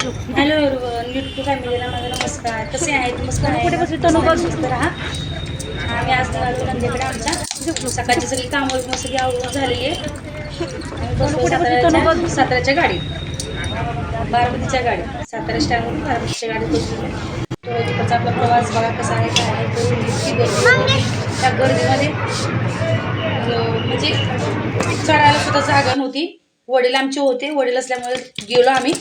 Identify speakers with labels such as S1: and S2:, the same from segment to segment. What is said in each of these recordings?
S1: Hello YouTube फॅमिलीला माझा नमस्कार. कसे आहेत? मस्त आहे
S2: कुठे बसली? तनू बघ.
S1: मस्त राहा. आम्ही आज नंदेकडे आमच्या सकाळची सगळी कामं बिमं सगळी आवडून झालेली आहे. साताऱ्याच्या गाडीत बारामतीच्या गाडीत सातारा स्टँडवरून बारामतीच्या गाडीत बसलो तो तिकडचा आपला प्रवास बघा कसा आहे काय आहे करून इतकी गर्दी. त्या गर्दीमध्ये म्हणजे चढायला सुद्धा जागा नव्हती. वडील आमचे होते. वडील असल्यामुळे गेलो आम्ही.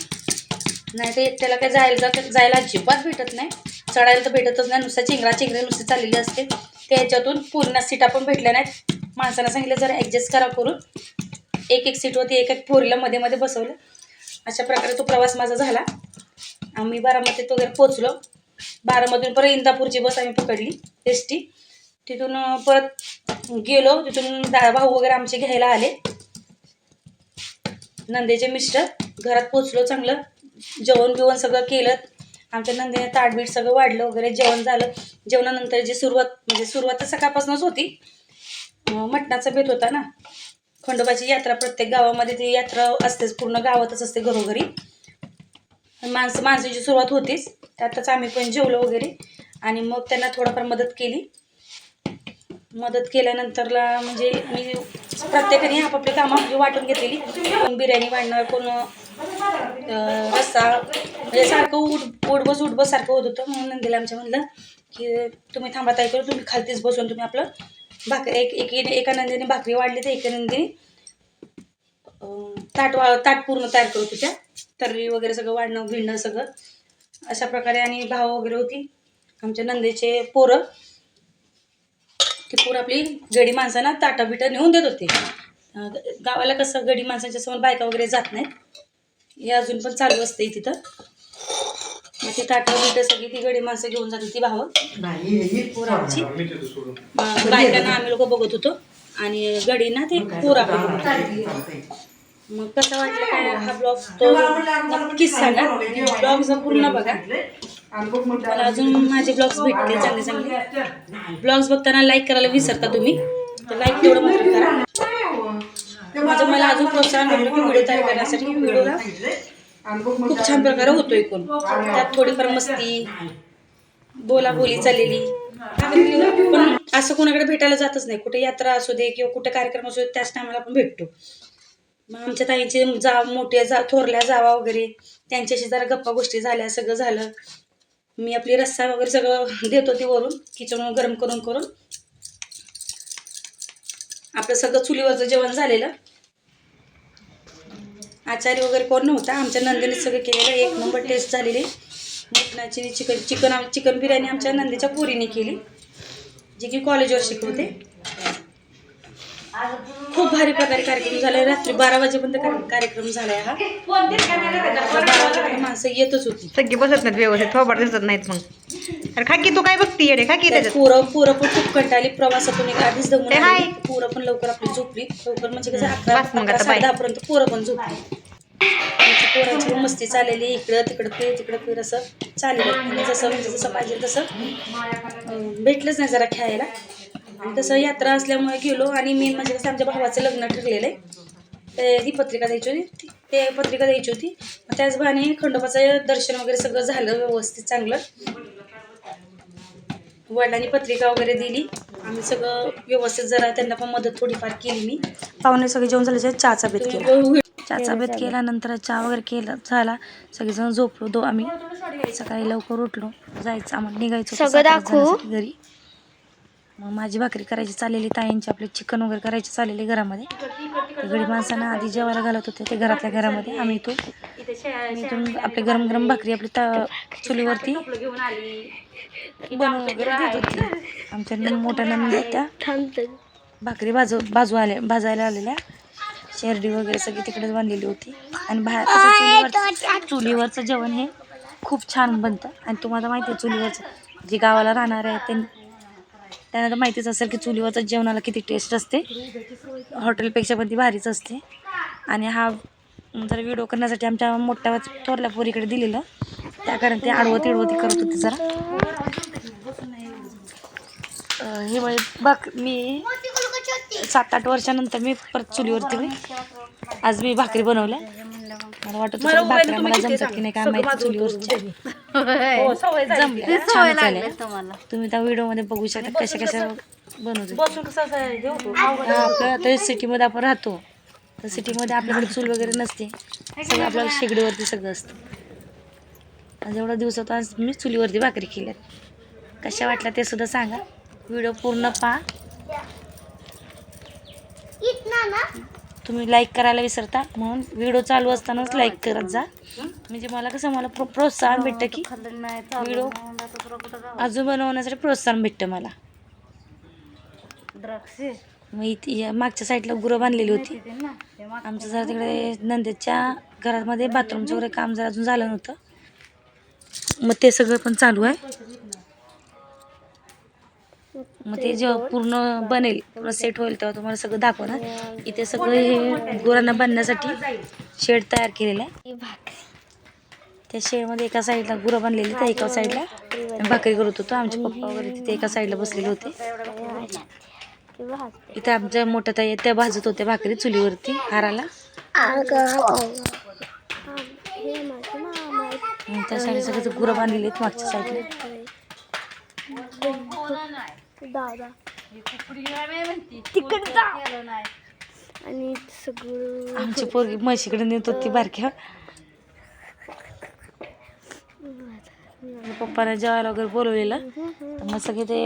S1: नाही तर एकट्याला काय जायला जायला अजिबात भेटत नाही. चढायला तर भेटतच नाही. नुसत्या चिंगरा चिंगरे नुसती चाललेली असते. त्याच्यातून पूर्ण सीटा पण भेटल्या नाहीत. माणसाला सांगितलं जरा ॲडजस्ट करा करून. एक एक सीटवरती एक एक फोरीला मध्ये मध्ये बसवलं. अशा प्रकारे तो प्रवास माझा झाला. आम्ही बारामतीत वगैरे पोचलो बारामतीतून परत इंदापूरची बस आम्ही पकडली एस टी. तिथून परत गेलो. तिथून दा भाऊ वगैरे आमचे घ्यायला आले. नंदेचे मिस्टर. घरात पोचलो चांगलं. जेवण बिवण सगळं केलं. आमच्या नंदीने ताटबीट सगळं वाढलं वगैरे जेवण झालं. जेवणानंतर जी सुरुवात म्हणजे सुरुवात तर सकाळपासूनच होती. मटणाचा बेत होता ना. खंडोबाची यात्रा प्रत्येक गावामध्ये ती यात्रा असतेच पूर्ण गावातच असते घरोघरी. माणसं माणसाची सुरुवात होतीच. त्यातच आम्ही पण जेवलो वगैरे. आणि मग त्यांना थोडंफार मदत केली. मदत केल्यानंतरला म्हणजे मी प्रत्येकाने आपापली कामं म्हणजे वाटून घेतलेली. कोण बिर्याणी वाढणार कोण रस्सा म्हणजे सारखं उठ उठबस उठबस सारखं होत होतं. म्हणून नंदीला आमच्या म्हणलं की तुम्ही थांबा ताई करू. तुम्ही खालतीच बसून तुम्ही आपलं भाकरी एक एक एका नंदीने भाकरी वाढली तर एका नंदीने ताट वा ताट पूर्ण तयार करू तुझ्या तर्री वगैरे सगळं वाढणं भिडणं सगळं. अशा प्रकारे आणि भाव वगैरे होती. आमच्या नंदेचे पोरं ती पोरं आपली गडी माणसांना ताटा बिटं नेऊन देत होते. गावाला कसं गडी माणसांच्या समोर बायका वगैरे जात नाहीत. हे अजून पण चालू असते तिथं. मग ती ताटं बिटं सगळी ती गडी माणसं घेऊन जात होती भावं. पोरांची बायकांना आम्ही लोक बघत होतो. आणि गडीना ते पोरा मग कसं वाटलं काय? हा ब्लॉग तो नक्कीच सांगा. ब्लॉग जर पूर्ण बघा. मला अजून माझे ब्लॉग्स भेटतील चांगले चांगले. ब्लॉग्स बघताना लाईक करायला विसरता तुम्ही. तर लाईक तेवढं मात्र करा. माझं मला अजून प्रोत्साहन भेटलं की व्हिडिओ तयार करण्यासाठी व्हिडिओला खूप छान प्रकारे होतो एकूण त्यात थोडीफार मस्ती बोलाबोली चाललेली. पण असं कोणाकडे भेटायला जातच नाही. कुठे यात्रा असू दे किंवा कुठे कार्यक्रम असू दे त्याच टायमाला आपण भेटतो. मग आमच्या ताईंचे जा मोठ्या जा थोरल्या जावा वगैरे त्यांच्याशी जरा गप्पा गोष्टी झाल्या सगळं झालं. मी आपली रस्सा वगैरे सगळं देत होती वरून किचन गरम करून करून. आपलं सगळं चुलीवरचं जेवण झालेलं. आचारी वगैरे कोण नव्हता आमच्या नंदीने सगळं केलेलं. एक नंबर टेस्ट झालेली. मटणाची चिकन चिकन चिकन बिर्याणी आमच्या नंदीच्या पोरीने केली जे की कॉलेजवर शिकवते. खूप भारी प्रकारे कार्यक्रम झाला रात्री बारा वाजेपर्यंत कार्यक्रम झालाय हा. बारा वाजेपर्यंत माणसं येतच होती.
S2: सगळी बसत नाहीत व्यवस्थित थोबाड दिसत नाहीत मग. अरे खाकी तू काय बघती? येडे खाकी त्याच्यात.
S1: पोरं पोरं पण खूप कंटाळली प्रवासातून. एक आधीच दमून
S2: ते हाय.
S1: आली. पोरं पण लवकर आपली झोपली. लवकर म्हणजे कसं अकरा
S2: बस मग
S1: अकरा
S2: आता
S1: साडे
S2: बाय.
S1: पर्यंत पोरं पण झोपली. पोरांची पण मस्ती चाललेली. इकडं तिकडं फिर तिकडं फिर असं चाललेलं. आणि जसं म्हणजे जसं पाहिजे तसं अं, भेटलंच नाही जरा खेळायला. आणि तसं यात्रा असल्यामुळे गेलो. आणि मेन म्हणजे कसं आमच्या भावाचं लग्न ठरलेलं आहे. ते ती पत्रिका द्यायची होती. ती- ते पत्रिका द्यायची होती. मग त्याच बहाने खंडोबाचं दर्शन वगैरे सगळं झालं व्यवस्थित चांगलं. वडिलांनी पत्रिका वगैरे दिली. आम्ही सगळं व्यवस्थित जरा त्यांना पण मदत थोडीफार केली मी. पाहुणे सगळे जेवण झाल्याच्या चहाचा बेत केला. चहाचा बेत केल्यानंतर चहा वगैरे केला झाला. सगळेजण झोपलो दो आम्ही. सकाळी लवकर उठलो जायचं आम्हाला निघायचं
S3: सगळं दाखवू?
S1: घरी. मग माझी भाकरी करायची चाललेली ताईंची आपले चिकन वगैरे करायची चाललेली घरामध्ये. ते गडी माणसांना आधी जेवायला घालत होते ते घरातल्या घरामध्ये आम्ही आम्ही इथून आपली गरम गरम भाकरी आपली ता चुलीवरती बनवून वगैरे देत होती. आमच्या मोठ्या नंदी त्या. भाकरी भाजू बाजू आल्या भाजायला आलेल्या. शेरडी वगैरे सगळी तिकडेच बांधलेली होती. आणि बाहेर चुलीवरचं जेवण हे खूप छान बनतं. आणि तुम्हाला माहिती आहे चुलीवरचं जे गावाला राहणार आहे ते त्यांना तर माहितीच असेल की चुलीवरचं जेवणाला किती टेस्ट असते. हॉटेलपेक्षा पण ती भारीच असते. आणि हा जर व्हिडिओ करण्यासाठी आमच्या मोठ्या थोरल्या पोरीकडे दिलेलं. त्या कारण ते आडवं तिडवं ती करत होती जरा. हे वय बघ मी सात आठ वर्षानंतर मी परत चुलीवरती आज मी भाकरी बनवल्या.
S3: मला वाटत भाकऱ्या
S1: तुम्ही
S3: मला जमतात की नाही काय माहिती चुलीवरच्या
S1: हो.
S3: जमल्या तुम्ही त्या व्हिडिओमध्ये बघू शकता कशा कशा बनवते
S1: बसून कसं असं हे होतो
S3: हा, आपलं आता सिटीमध्ये आपण राहतो. तर सिटीमध्ये आपल्याकडे चूल वगैरे नसते. सगळं आपल्याला शेगडीवरती सगळं असतं. आज एवढा दिवसात आज मी चुलीवरती भाकरी केल्यात कशा वाटल्या ते सुद्धा सांगा. व्हिडिओ पूर्ण पहा. तुम्ही लाईक करायला विसरता. म्हणून व्हिडिओ चालू असतानाच लाईक करत जा. म्हणजे मला कसं मला प्रो प्रोत्साहन भेटतं की व्हिडिओ अजून बनवण्यासाठी प्रोत्साहन भेटतं मला. मग इथे या मागच्या साईडला गुरं बांधलेली होती. आमचं जरा तिकडे नंदेच्या घरामध्ये बाथरूमचं वगैरे काम जरा अजून झालं नव्हतं. मग ते सगळं पण चालू आहे. मग ते जेव्हा पूर्ण बनेल पूर्ण सेट होईल तेव्हा तुम्हाला सगळं दाखवणार. इथे सगळं हे गुरांना बांधण्यासाठी शेड तयार केलेलं आहे. त्या शेडमध्ये एका साईडला गुरं बांधलेली त्या एका साईडला भाकरी करत होतो. आमचे पप्पा वगैरे तिथे एका साईडला बसलेले होते. इथे आमच्या मोठ्या ताई आहेत, त्या भाजत होत्या भाकरी चुलीवरती हाराला. आणि त्या साईड सगळं गुरं बांधलेली आहेत मागच्या साईडला.
S4: आणि सगळं
S3: आमची पोरगी म्हशीकडे नेत होती बारक्या. पप्पाने जेवायला वगैरे बोलवलेलं. तर मग सगळे ते